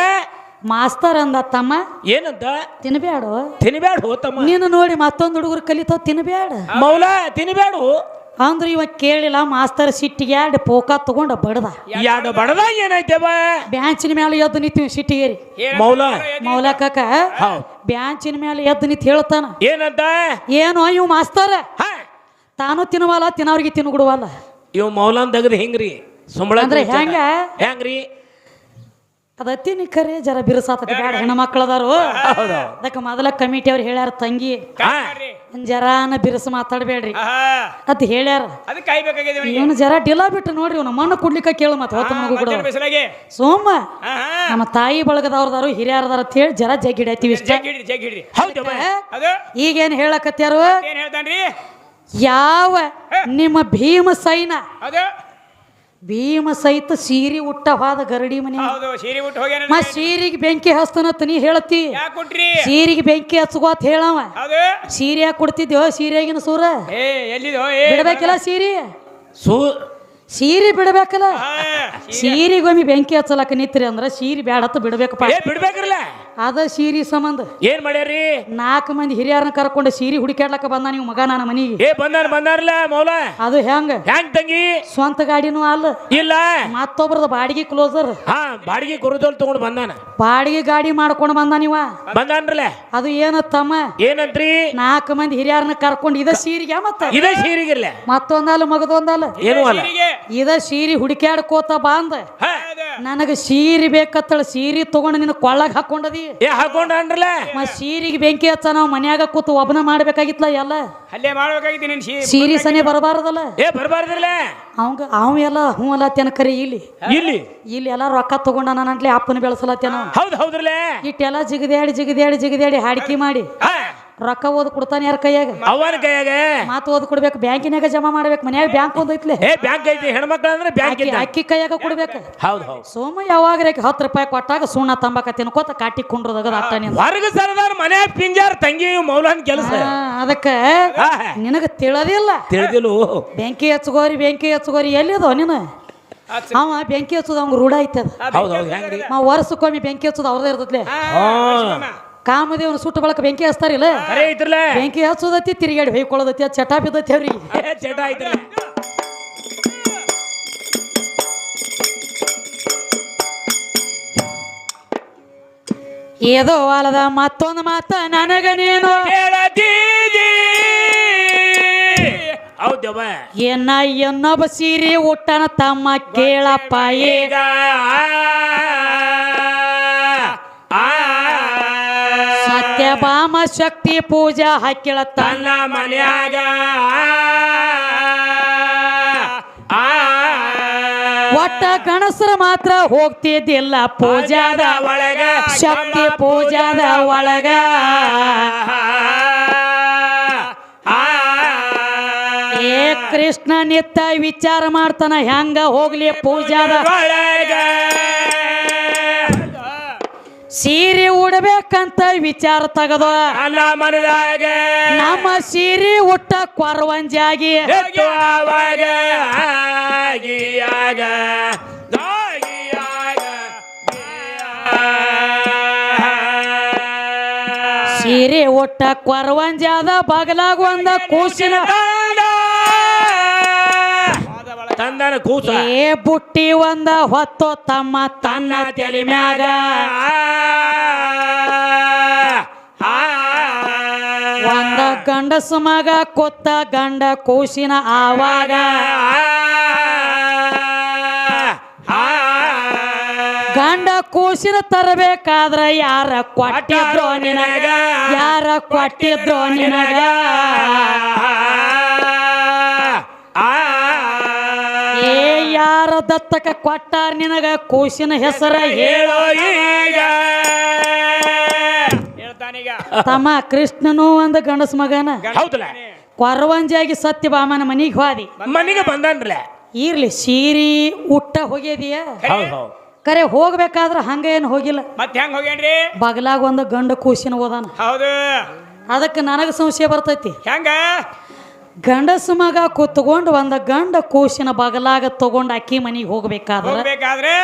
ಮಾಸ್ತರ್ ಅಂದ ತಮ್ಮ ಏನಂತ? ತಿನ್ಬ್ಯಾಡು. ತಿನ್ಬೇಡು ಹೋತಮ್ಮ. ನೀನು ನೋಡಿ ಮತ್ತೊಂದು ಹುಡುಗರು ಕಲಿತ ತಿನ್ಬೇಡ ಮೌಲ ತಿನ್ಬ್ಯಾಡು. ಅಂದ್ರೆ ಇವ ಕೇಳಿಲ್ಲ ಮಾಸ್ತರ್ ಸಿಟ್ಟಿಗೆ ಎರಡು ಪೋಕ ತಗೊಂಡ ಬಡದ. ಎರಡು ಬಡದ ಏನೈತೆ ಬ್ಯಾಂಚಿನ ಮೇಲೆ ಎದ್ದು ನಿಂತೀವಿ ಸಿಟ್ಟಿಗೇರಿ. ಮೌಲ. ಮೌಲ ಕಾಕ ಹೌದ್. ಬ್ಯಾಂಚಿನ ಮೇಲೆ ಎದ್ದು ನಿಂತು ಹೇಳ್ತಾನ. ಏನಂತ? ಏನು ಇವ್ ಮಾಸ್ತರ್. ಹಾ. ತಾನು ತಿನ್ನುವಲ್ಲ ತಿನ್ನವ್ರಿಗೆ ತಿನ್ಗುಡುವಲ್ಲ ಇವ್ ಮೌಲಾನ್ ತೆಗ್ದು ಹೆಂಗ್ರಿ? ಸುಮ್ಮನೆ ಅಂದ್ರೆ ಹೆಂಗ? ಹೆಂಗ್ರಿ? ಅದ ತಿನ್ನಿ ಕರೆ ಜರ ಬಿರುಸಾತತಿ. ಬ್ಯಾಡ ಹೆಣ್ಮಕ್ಳು ಮಕ್ಕಳದಾರು ಹೌದು. ಅದಕ್ಕೆ ಮೊದಲ ಕಮಿಟಿ ಅವ್ರು ಹೇಳ್ಯಾರ ತಂಗಿ ಜರಾನ ಬಿರುಸು ಮಾತಾಡ್ಬೇಡ್ರಿ. ಅದ್ ಹೇಳ್ಯಾರ ಇವನು ಜರ ಡಿಲ ಬಿಟ್ಟು ನೋಡ್ರಿ ಇವನು ಮಣ್ಣು ಕುಡ್ಲಿಕ್ಕ ಕೇಳು ಮತ್ತೆ ಹೊತ್ತ ಮಗು ಕೂಡ ಸೋಮ ನಮ್ಮ ತಾಯಿ ಬಳಗದವ್ರದಾರು ಹಿರಿಯರದಾರ ಅಂತ ಹೇಳಿ ಜರ ಜಗ್ಗಿಡೈತಿವಿ ಈಗೇನ್ ಹೇಳಕತ್ಯಾರು ಯಾವ ನಿಮ್ಮ ಭೀಮ ಸೈನ ಭೀಮ ಸಹಿತ ಸೀರಿ ಉಟ್ಟ ಹೋದ ಗರಡಿ ಮನೆ. ಹೌದು ಸೀರೆ ಉಟ್ಟು ಹೋಗ್ಯಾನ ಮ ಸೀರಿಗೆ ಬೆಂಕಿ ಹಸ್ತನತ್ ನೀ ಹೇಳತಿ ಯಾಕೆ ಕೊಟ್ರಿ ಸೀರಿಗೆ ಬೆಂಕಿ ಹಚ್ಕೋತ್ ಹೇಳವ. ಹೌದು. ಸೀರೆ ಯಾಕೆ ಕೊಡ್ತಿದ್ಯೋ ಸೀರೆಗಿನ ಸೂರ? ಏ ಎಲ್ಲಿದೋ ಏ ಬಿಡ್ಬೇಕಲ್ಲ ಸೀರೆ? ಸೂ ಸೀರೆ ಬಿಡಬೇಕಲ್ಲ? ಸೀರೆಗೊಮ್ಮೆ ಬೆಂಕಿ ಹಚ್ಚಲಕ್ಕ ನಿತ್ರಿ ಅಂದ್ರ ಸೀರೆ ಬ್ಯಾಡತ್ತ ಬಿಡ್ಬೇಕಪ್ಪ ಏ ಬಿಡ್ಬೇಕ್ರಲ್ಲ? ಅದ ಸೀರಿ ಸಂಬಂಧ. ಏನ್ ಮಾಡ್ಯಾರಿ ನಾಲ್ಕು ಮಂದಿ ಹಿರಿಯರನ್ನ ಕರ್ಕೊಂಡು ಸೀರೆ ಹುಡುಕ್ಯಾಡ್ಲಕ್ಕ ಬಂದ ನೀವು ಮಗ ನನ್ನ ಮನಿಗೆ. ಏ ಬಂದಾರ ಬಂದಾರಲ್ಲ ಮೌಲ? ಅದು ಹೆಂಗ? ಹೆಂಗ್ ತಂಗಿ? ಸ್ವಂತ ಗಾಡಿನೂ ಅಲ್ಲ. ಇಲ್ಲ. ಮತ್ತೊಬ್ರದ ಬಾಡಿಗೆ ಕ್ಲೋಸರ್. ಹಾ ಬಾಡಿಗೆ ಕುರುದೋಲ್ ತಗೊಂಡು ಬಂದಾನ. ಬಾಡಿಗೆ ಗಾಡಿ ಮಾಡ್ಕೊಂಡು ಬಂದ ನೀವ? ಬಂದಾನ್ರಲ್ಲ. ಅದು ಏನತ್ತಮ್ಮ? ಏನಂತ್ರಿ? ನಾಲ್ಕು ಮಂದಿ ಹಿರಿಯರನ್ನ ಕರ್ಕೊಂಡು ಇದ ಸೀರೆಗೆ ಮತ್ತ? ಇದ ಸೀರಿಗಿರ್ಲ. ಮತ್ತೊಂದಲ್ಲ ಮಗದೊಂದಲ್ಲ? ಏನು ಅಲ್ಲ. ಇದ ಸೀರಿ ಹುಡುಕ್ಯಾಡ್ಕೋತ ಬಂದ ನನಗ ಸೀರಿ ಬೇಕತ್ತಳ ಸೀರಿ ತಗೊಂಡು ನಿನ್ನ ಕೊಳ್ಳಾಗ ಹಾಕೊಂಡದಿ. ಏ ಹಾಕೊಂಡ್ರಲ್ಲ ಸೀರೆಗೆ ಬೆಂಕಿ ಹಚ್ಚ ನಾವು ಮನ್ಯಾಗ ಕೂತು ಒಬ್ಬನ ಮಾಡ್ಬೇಕಾಗಿತ್ಲ ಎಲ್ಲ. ಅಲ್ಲೇ ಮಾಡ್ಬೇಕಾಗಿತ್ತು ನಿನ್ ಸೀರೆ. ಸೀರೆ ಸನೆ ಬರಬಾರದಲ್ಲ. ಏ ಬರ್ಬಾರ್ದಿಲ್ಲ ಅವಂಗ ಅವ ಎಲ್ಲ ಹ್ಞೂ ಅಲ್ಲತ್ತೇನ ಕರಿ ಇಲ್ಲಿ. ಇಲ್ಲಿ? ಇಲ್ಲಿ ಎಲ್ಲ ರೊಕ್ಕ ತಗೊಂಡ ನನ್ನಂಟ್ಲೆ ಅಪ್ಪನ ಬೆಳೆಸಲತ್ತೇನ ಹೌದು ಹೌದ್ರಲ್ಲ ಇಟ್ಟೆಲ್ಲ ಜಿಗದ್ಯಾಡಿ ಜಿಗದ್ಯಾಡಿ ಜಿಗದ್ಯಾಡಿ ಹಾಡಿಕೆ ಮಾಡಿ. ಹಾ. ರೊಕ್ಕ ಓದ್ ಕೊಡ್ತಾನೆ ಯಾರ ಕೈಯಾಗ? ಅವನ ಕೈಯಾಗ? ಮಾತು ಓದ್ ಕೊಡ್ಬೇಕು ಬ್ಯಾಂಕಿನಾಗ ಜಮಾ ಮಾಡ್ಬೇಕು ಮನ್ಯಾಗ ಬ್ಯಾಂಕ್ ಒಂದ್ ಏ ಬ್ಯಾಂಕ್ ಐತಿ ಹೆಣ್ಮಕ್ಳು ಅಂದ್ರೆ ಬ್ಯಾಂಕ್ ಅಕ್ಕಿ ಅಕ್ಕಿ ಕೈಯಾಗ ಕೊಡ್ಬೇಕು. ಹೌದು ಹೌದು. ಸೋಮ ಯಾವಾಗ ರೇಖೆ ಹತ್ತು ರೂಪಾಯಿ ಕೊಟ್ಟಾಗ ಸುಣ್ಣ ತಂಬಾಕ ತಿನ್ಕೋತ ಕಾಟಿ ಕುಂಡ್ರದಾಗ ಅಟ್ಟನಿಂದ ಹೊರಗ ಸರದಾರ ಮನೆ ಪಿಂಜಾರ್ ತಂಗಿ ಮೌಲಾನ್ ಕೆಲಸ. ಅದಕ್ಕೆ ಹಾ ನಿನಗ ತಿಳದಿಲ್ಲ ತಿಳಿದಿಲ್ಲ ಬೆಂಕಿ ಹಚ್ಕೋರಿ ಬೆಂಕಿ ಹಚ್ಕೋರಿ ಎಲ್ಲಿದೋ ನೀನು. ಅವ ಬೆಂಕಿ ಹಚ್ಚೋದು ಅವ್ ರೂಢ ಐತದ ಹೌದು ಹೌದು ಹೆಂಗ್ರಿ? ನಾವು ವರ್ಷಕ್ಕೊಮ್ಮೆ ಬೆಂಕಿ ಹಚ್ಚೋದು ಅವ್ರದೇ ಇರ್ತದ್ಲೆ. ಕಾಮದೇವನ ಸುಟ್ಟು ಬಳಕ ಬೆಂಕಿ ಹಚ್ತಾರಿಲ್ಲ ಕರೆ ಐತ್ರಲ್ಲ ಬೆಂಕಿ ಹಚ್ಚೋದತಿ ತಿರುಗಾಡಿ ಹೊಯ್ಕೊಳ್ಳೋದತಿ ಅದು ಚಟ ಬಿದ್ದತಿ ಅವ್ರಿಗೆ. ಚಟ ಐತ್ರಲ್ಲ ಏದೋ ಅಲ್ಲದ ಮತ್ತೊಂದು ಮಾತ ನನಗನೇನು ನೀನು. ಏನ ಹೌದವ್ವ ಎನ್ನ ಇನ್ನೊಬ್ಬ ಸೀರೆ ಊಟನ ತಮ್ಮ ಕೇಳಪ್ಪ ಈಗ. ಸತ್ಯಭಾಮ ಶಕ್ತಿ ಪೂಜಾ ಹಾಕಿಳ ತನ್ನ ಮನ್ಯಾಗ ಆ, ಒಟ್ಟ ಗಣಸರ ಮಾತ್ರ ಹೋಗ್ತಿದ್ದಿಲ್ಲ ಪೂಜಾದ ಒಳಗ ಶಕ್ತಿ ಪೂಜಾದ ಒಳಗ. ಆ, ಏ ಕೃಷ್ಣ ನಿತ್ತ ವಿಚಾರ ಮಾಡ್ತಾನ ಹೆಂಗ ಹೋಗ್ಲಿ ಪೂಜಾದ ಒಳಗ ಸೀರೆ ಉಡ್ಬೇಕಂತ ವಿಚಾರ ತಗದು. ಅಲ್ಲ ಮನದಾಗ. ನಮ್ಮ ಸೀರೆ ಉಟ್ಟ ಕೊರವಂಜಾಗಿ ಸೀರೆ ಉಟ್ಟ ಕೊರವಂಜಾದ ಬಗಲಾಗ ಒಂದ ಕೂಸಿನ ತಂದನ ಕೂಸ. ಏ ಬುಟ್ಟಿ ಒಂದ ಹೊತ್ತು ತಮ್ಮ ತನ್ನ ತಲೆ ಮ್ಯಾಗ. ಒಂದ ಗಂಡಸ ಮಗ ಕೊತ್ತ ಗಂಡ ಕೂಸಿನ ಆವಾಗ. ಗಂಡ ಕೂಸಿನ ತರಬೇಕಾದ್ರ ಯಾರ ಕೊಟ್ಟಿದ್ರು ನಿನಗ? ಯಾರ ಕೊಟ್ಟಿದ್ರು ನಿನಗ? ದತ್ತಕ ಕೊಟ್ಟಾರ ನಿನಗ ಕೂಸಿನ ಹೆಸರ ಹೇಳ. ಈಗ ಹೇಳ್ತಾನೀಗ. ತಮ್ಮ ಕೃಷ್ಣನು ಒಂದು ಗಂಡಸ ಮಗನ. ಹೌದಲ್ಲ? ಸತ್ಯ ಬಾಮನ ಮನಿಗೆ ಹೋದಿ. ಮನೆಗೆ ಬಂದನ್ರಲ್ಲ? ಇರ್ಲಿ ಸೀರಿ ಉಟ್ಟ ಹೋಗ್ಯದಿಯ ಹೌದು ಹೌದು. ಕರೆ ಹೋಗ್ಬೇಕಾದ್ರೆ ಹಂಗ ಏನು ಹೋಗಿಲ್ಲ. ಮತ್ತೆ ಹೆಂಗ್ ಹೋಗ್ಯಾನ್ರಿ? ಬಗಲಾಗ ಒಂದು ಗಂಡ ಕೂಸಿನ ಹೋದಾನ. ಹೌದು. ಅದಕ್ಕೆ ನನಗೆ ಸಂಶಯ ಬರ್ತೈತಿ. ಹೆಂಗ? ಗಂಡಸ ಮಗ ಕೂತ್ಕೊಂಡು ಒಂದ ಗಂಡ ಕೂಸಿನ ಬಗಲಾಗ ತಗೊಂಡು ಅಕ್ಕಿ ಮನೆಗೆ ಹೋಗ್ಬೇಕಾದ್ರೆ? ಹೋಗ್ಬೇಕಾದ್ರೆ?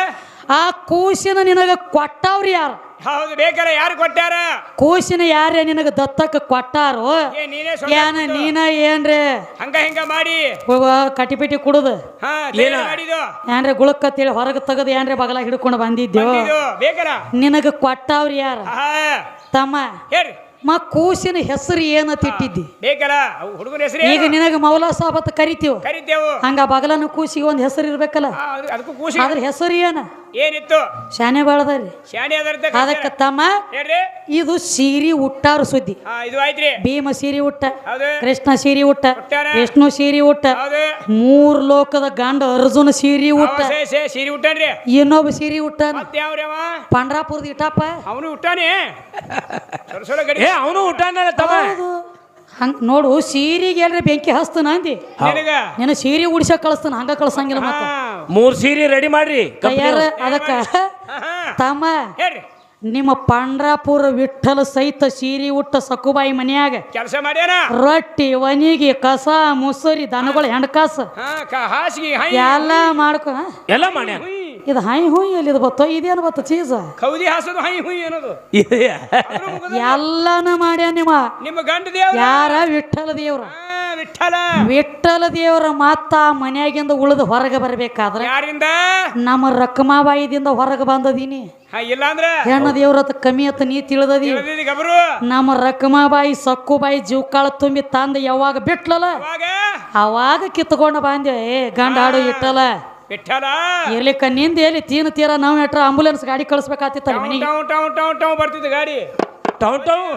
ಆ ಕೂಸಿನ ನಿನಗೆ ಕೊಟ್ಟವ್ರಿ ಯಾರು? ಹೌದು ಬೇಕಾರ ಯಾರು ಕೊಟ್ಟಾರ? ಕೂಸಿನ ಯಾರೇ ನಿನಗೆ ದತ್ತಕ್ಕೆ ಕೊಟ್ಟಾರೋ? ಏ ನೀನೇ ಏನ ನೀನ ಏನ್ರಿ? ಹಂಗ ಹಿಂಗ ಮಾಡಿ. ಹೋಗ ಕಟಿಪಿಟಿ ಕುಡುದು. ಹಾ ಏನ್ರಿ ಗುಳಕತ್ತೇಳಿ ಹೊರಗೆ ತೆಗೆದು ಏನ್ರಿ ಬಗಲಾಗ ಹಿಡ್ಕೊಂಡು ಬಂದಿದ್ದೆವು ಬಂದಿದ್ದು ಬೇಕಾರ. ನಿನಗೆ ಕೊಟ್ಟವ್ರು ಯಾರು? ಹಾ ತಮ್ಮ. ಹೇಳ್ರಿ. ಮ ಕೂಸಿನ ಹೆಸರು ಏನಂತ ತಿಟ್ಟಿದ್ದಿ ಬೇಕಾರ ಹುಡುಗನ ಹೆಸರು ಈಗ ನಿನಗೆ ಮೌಲಾ ಸಾಬತ್ ಕರಿತೀವಿ. ಕರಿತೇವು. ಹಂಗ ಬಗಲನ ಕೂಸಿಗೆ ಒಂದು ಹೆಸರು ಇರ್ಬೇಕಲ್ಲ. ಅದಕ್ಕೂ ಖುಷಿ ಅದ್ರ ಹೆಸರು ಏನ? ಏನಿತ್ತು? ಶಾನೆ ಬಾಳದಾರಿ ಶಾಣಿ ಅದರ್ತ ಅದಕ್ಕೆ ತಮ್ಮ ಹೇಳ್ರಿ. ಇದು ಸೀರಿ ಉಟ್ಟಾರು ಸುದ್ದಿ. ಹಾ ಇದು ಆಯ್ತ್ರಿ. ಭೀಮ ಸೀರಿ ಉಟ್ಟ ಹೌದು. ಕೃಷ್ಣ ಸೀರಿ ಉಟ್ಟ. ವಿಷ್ಣು ಸೀರಿ ಉಟ್ಟ ಹೌದು. ಮೂರ್ ಲೋಕದ ಗಂಡ ಅರ್ಜುನ ಸೀರಿ ಉಟ್ಟ. ಅವ ಸೇ ಸೇ ಸೀರೆ ಉಟ್ಟಾನ್ರಿ. ಇನ್ನೊಬ್ಬ ಸೀರಿ ಉಟ್ಟ ಮತ್ತೆ ಯಾವ್ರಿ ಅವ? ಪಂಡ್ರಾಪುರದ ಇಟಪ್ಪ ಅವನು ಉಟ್ಟಾನೆ. ಸೊರ ಸೊರ ಗಡಿ. ಏ ಅವನು ಊಟನ ತಮ್ಮ. ಹೌದು. ಹಂಗ ನೋಡು ಸೀರೆಗೆ ಎಲ್ರಿ ಬೆಂಕಿ ಹಸ್ತನ ಅಂದಿ? ನಿನಗ? ನಿನ್ನ ಸೀರೆ ಉಡಿಸಕ್ ಕಳಿಸ್ತಾನ ಹಂಗ ಕಳ್ಸಂಗಿಲ್ಲ ಮತ್ತ. ಮೂರ್ ಸೀರೆ ರೆಡಿ ಮಾಡ್ರಿ ಕೈಯಾರ ಅದಕ್ಕ. ತಮ್ಮ ನಿಮ್ಮ ಪಂಡ್ರಾಪುರ ವಿಠಲ ಸಹಿತ ಸೀರೆ ಉಟ್ಟ ಸಕುಬಾಯಿ ಮನೆಯಾಗ ಕೆಲಸ ಮಾಡ ರೊಟ್ಟಿ ಒನಿಗಿ ಕಸ ಮುಸರಿ ದನಗಳು ಹೆಣ್ಕಾಸ. ಎಲ್ಲ ಮಾಡ್ಕೊ? ಎಲ್ಲ ಮಾಡ್ಯಾನ? ಹುಯ್. ಇದು ಹೈ ಹುಯ್ ಅಲ್ಲಿ ಇದು ಬತ್ತೋ ಇದೇನು ಬತ್ತ ಚೀಸ್ ಕೌದಿ ಹಾಸೋದು ಹೈ ಹುಯ್ ಅನ್ನೋದು. ಎಲ್ಲಾನು ಮಾಡ್ಯ ನಿಮ್ಮ? ನಿಮ್ಮ ಗಂಡ ದೇವ್ರ? ಯಾರ? ವಿಠಲ ದೇವ್ರ. ವಿಠಲ ವಿಠಲ ದೇವ್ರ ಮತ್ತ ಮನ್ಯಾಗಿಂದ ಉಳಿದು ಹೊರಗೆ ಬರ್ಬೇಕಾದ್ರೆ ಯಾರಿಂದ? ನಮ್ಮ ರಕ್ಕಮಾಬಾಯಿದಿಂದ ಹೊರಗೆ ಬಂದದೀನಿ. ಹೆಣ್ಣ ದೇವ್ರ ಕಮ್ಮಿ ಅತ್ತ ನೀ ತಿಳಿದದಿ. ನಮ್ಮ ರಕ್ಕಮಾಬಾಯಿ ಸಕ್ಕುಬಾಯಿ ಜೀವಕಾಳ ತುಂಬಿ ತಂದ ಯಾವಾಗ ಬಿಟ್ಲಲ್ಲ? ಅವಾಗ ಕಿತ್ಕೊಂಡು ಬಂದೆ. ಏ ಗಂಡ ಹಾಡು ಇಟ್ಟಲ್ಲ ವಿಠಲ ಇರ್ಲಿಕ್ಕ ನಿಂದ ಎಲ್ಲಿ ತೀನ ತೀರ ನಾವು ಎಟ್ರ ಆಂಬುಲೆನ್ಸ್ ಗಾಡಿ ಕಳಿಸ್ಬೇಕಾತಿತ್ತಲ್ಲ ಟೌನ್ ಮನೆಗೆ? ಟೌನ್ ಟೌನ್ ಟೌನ್ ಟೌನ್ ಬರ್ತಿತ್ತು ಗಾಡಿ. Town town.